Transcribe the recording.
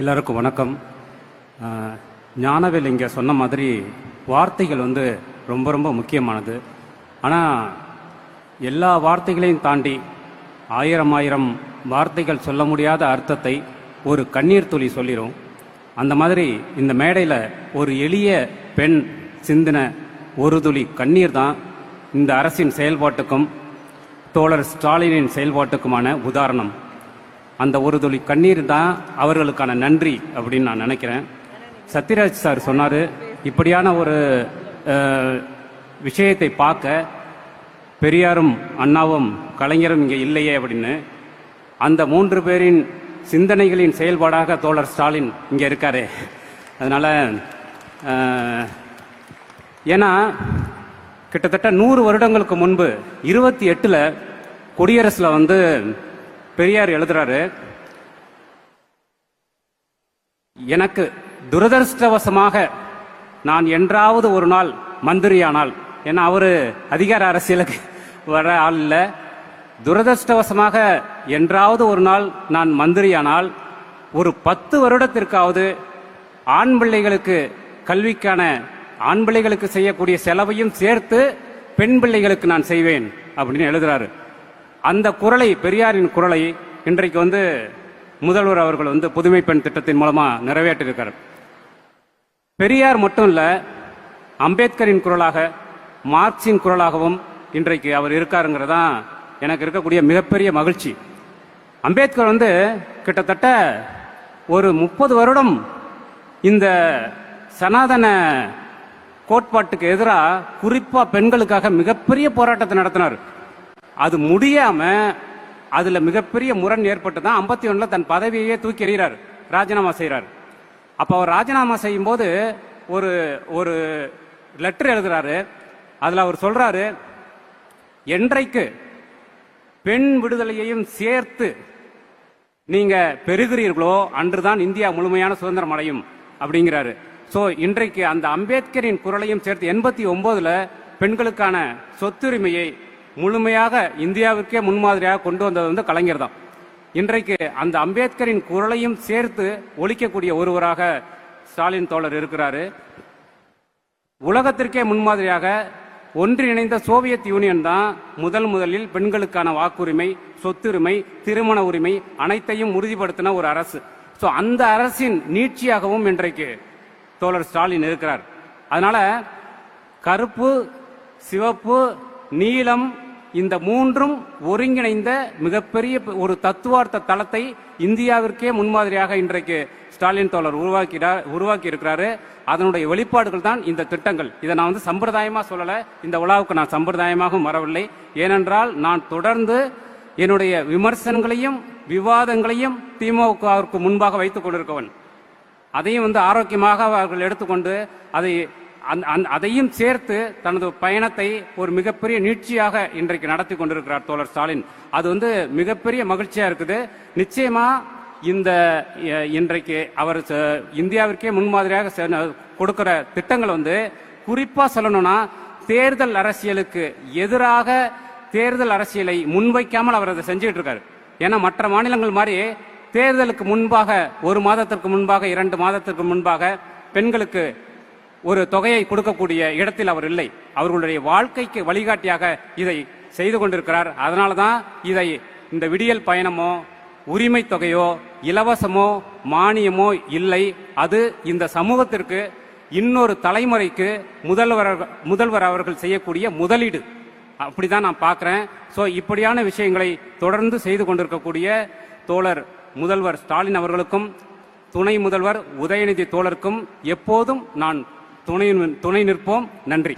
எல்லாருக்கும் வணக்கம். ஞானவேல் இங்கே சொன்ன மாதிரி வார்த்தைகள் வந்து ரொம்ப ரொம்ப முக்கியமானது. ஆனால் எல்லா வார்த்தைகளையும் தாண்டி ஆயிரம் ஆயிரம் வார்த்தைகள் சொல்ல முடியாத அர்த்தத்தை ஒரு கண்ணீர் துளி சொல்லிடும் அந்த மாதிரி இந்த மேடையில் ஒரு எளிய பெண் சிந்தின ஒரு துளி கண்ணீர் தான் இந்த அரசின் செயல்பாட்டுக்கும் தோழர் ஸ்டாலினின் செயல்பாட்டுக்குமான உதாரணம். அந்த ஒரு துளி கண்ணீர் தான் அவர்களுக்கான நன்றி அப்படின்னு நான் நினைக்கிறேன். சத்யராஜ் சார் சொன்னார் இப்படியான ஒரு விஷயத்தை பார்க்க பெரியாரும் அண்ணாவும் கலைஞரும் இங்கே இல்லையே அப்படின்னு அந்த மூன்று பேரின் சிந்தனைகளின் செயல்பாடாக தோழர் ஸ்டாலின் இங்கே இருக்காரு. அதனால் ஏன்னா கிட்டத்தட்ட நூறு வருடங்களுக்கு முன்பு இருபத்தி எட்டில் குடியரசில் வந்து பெரியார் எழுதுறாரு எனக்கு துரதிருஷ்டவசமாக நான் என்றாவது ஒரு நாள் மந்திரியானால் ஏன்னா அவரு அதிகார அரசியலுக்கு வர ஆள் இல்ல. துரதிருஷ்டவசமாக என்றாவது ஒரு நாள் நான் மந்திரியானால் ஒரு பத்து வருடத்திற்காவது ஆண் பிள்ளைகளுக்கு கல்விக்கான ஆண் பிள்ளைகளுக்கு செய்யக்கூடிய செலவையும் சேர்த்து பெண் பிள்ளைகளுக்கு நான் செய்வேன் அப்படின்னு எழுதுறாரு. அந்த குரலை பெரியாரின் குரலை இன்றைக்கு வந்து முதல்வர் அவர்கள் வந்து புதுமை பெண் திட்டத்தின் மூலமா நிறைவேற்றிருக்கார் பெரியார் மட்டும் இல்ல அம்பேத்கரின் குரலாக மார்க்சின் குரலாகவும் இன்றைக்கு அவர் இருக்காருங்கிறதான் எனக்கு இருக்கக்கூடிய மிகப்பெரிய மகிழ்ச்சி. அம்பேத்கர் வந்து கிட்டத்தட்ட ஒரு முப்பது வருடம் இந்த சனாதன கோட்பாட்டுக்கு எதிராக குறிப்பா பெண்களுக்காக மிகப்பெரிய போராட்டத்தை நடத்தினார். அது முடியாம அதுல மிகப்பெரிய முரண் ஏற்பட்டு தான் ஐம்பத்தி ஒண்ணுல தன் பதவியையே தூக்கி எறிகிறார். ராஜினாமா செய்கிறார் அப்ப அவர் ராஜினாமா செய்யும் போது ஒரு ஒரு லெட்டர் எழுதுறாரு. அதுல அவர் சொல்றாரு என்றைக்கு பெண் விடுதலையையும் சேர்த்து நீங்க பெறுகிறீர்களோ அன்றுதான் இந்தியா முழுமையான சுதந்திரம் அடையும் அப்படிங்கிறாரு. ஸோ இன்றைக்கு அந்த அம்பேத்கரின் குரலையும் சேர்த்து எண்பத்தி ஒன்பதுல பெண்களுக்கான சொத்துரிமையை முழுமையாக இந்தியாவிற்கே முன்மாதிரியாக கொண்டு வந்தது வந்து கலைஞர் தான். இன்றைக்கு அந்த அம்பேத்கரின் குரலையும் சேர்த்து ஒழிக்கக்கூடிய ஒருவராக ஸ்டாலின் தோழர் இருக்கிறாரு. உலகத்திற்கே முன்மாதிரியாக ஒன்றிணைந்த சோவியத் யூனியன் தான் முதல் முதலில் பெண்களுக்கான வாக்குரிமை சொத்துரிமை திருமண உரிமை அனைத்தையும் உறுதிப்படுத்தின ஒரு அரசு. ஸோ அந்த அரசின் நீட்சியாகவும் இன்றைக்கு தோழர் ஸ்டாலின் இருக்கிறார். அதனால கருப்பு சிவப்பு நீலம் இந்த மூன்றும் ஒருங்கிணைந்த மிகப்பெரிய ஒரு தத்துவார்த்த தளத்தை இந்தியாவிற்கே முன்மாதிரியாக இன்றைக்கு ஸ்டாலின் தோழர் உருவாக்கிறார் உருவாக்கி இருக்கிறாரு அதனுடைய வெளிப்பாடுகள் தான் இந்த திட்டங்கள். இதை நான் வந்து சம்பிரதாயமாக சொல்லலை. இந்த விழாவுக்கு நான் சம்பிரதாயமாகவும் வரவில்லை. ஏனென்றால் நான் தொடர்ந்து என்னுடைய விமர்சனங்களையும் விவாதங்களையும் திமுகவிற்கு முன்பாக வைத்துக் கொண்டிருக்கவன் அதையும் வந்து ஆரோக்கியமாக அவர்கள் எடுத்துக்கொண்டு அதை அதையும் சேர்த்து தனது பயணத்தை ஒரு மிகப்பெரிய நீட்சியாக இன்றைக்கு நடத்தி கொண்டிருக்கிறார் தோழர் ஸ்டாலின். அது வந்து மிகப்பெரிய மகிழ்ச்சியா இருக்குது. நிச்சயமா இந்த இன்றைக்கு அவர் ச- இந்தியாவிற்கே முன்மாதிரியாக கொடுக்கிற திட்டங்கள் வந்து குறிப்பா சொல்லணும்னா தேர்தல் அரசியலுக்கு எதிராக தேர்தல் அரசியலை முன்வைக்காமல் அவர் அதை செஞ்சுட்டு இருக்காரு. ஏன்னா மற்ற மாநிலங்கள் மாதிரி தேர்தலுக்கு முன்பாக ஒரு மாதத்திற்கு முன்பாக இரண்டு மாதத்திற்கு முன்பாக பெண்களுக்கு ஒரு தொகையை கொடுக்கக்கூடிய இடத்தில் அவர் இல்லை. அவர்களுடைய வாழ்க்கைக்கு வழிகாட்டியாக இதை செய்து கொண்டிருக்கிறார். அதனால தான் இதை இந்த விடியல் பயணமோ உரிமை தொகையோ இலவசமோ மானியமோ இல்லை. அது இந்த சமூகத்திற்கு இன்னொரு தலைமுறைக்கு முதல்வர் முதல்வர் அவர்கள் செய்யக்கூடிய முதலீடு. அப்படிதான் நான் பார்க்கிறேன். ஸோ இப்படியான விஷயங்களை தொடர்ந்து செய்து கொண்டிருக்கக்கூடிய தோழர் முதல்வர் ஸ்டாலின் அவர்களுக்கும் துணை முதல்வர் உதயநிதி தோழருக்கும் எப்போதும் நான் துணை துணை நிற்போம். நன்றி.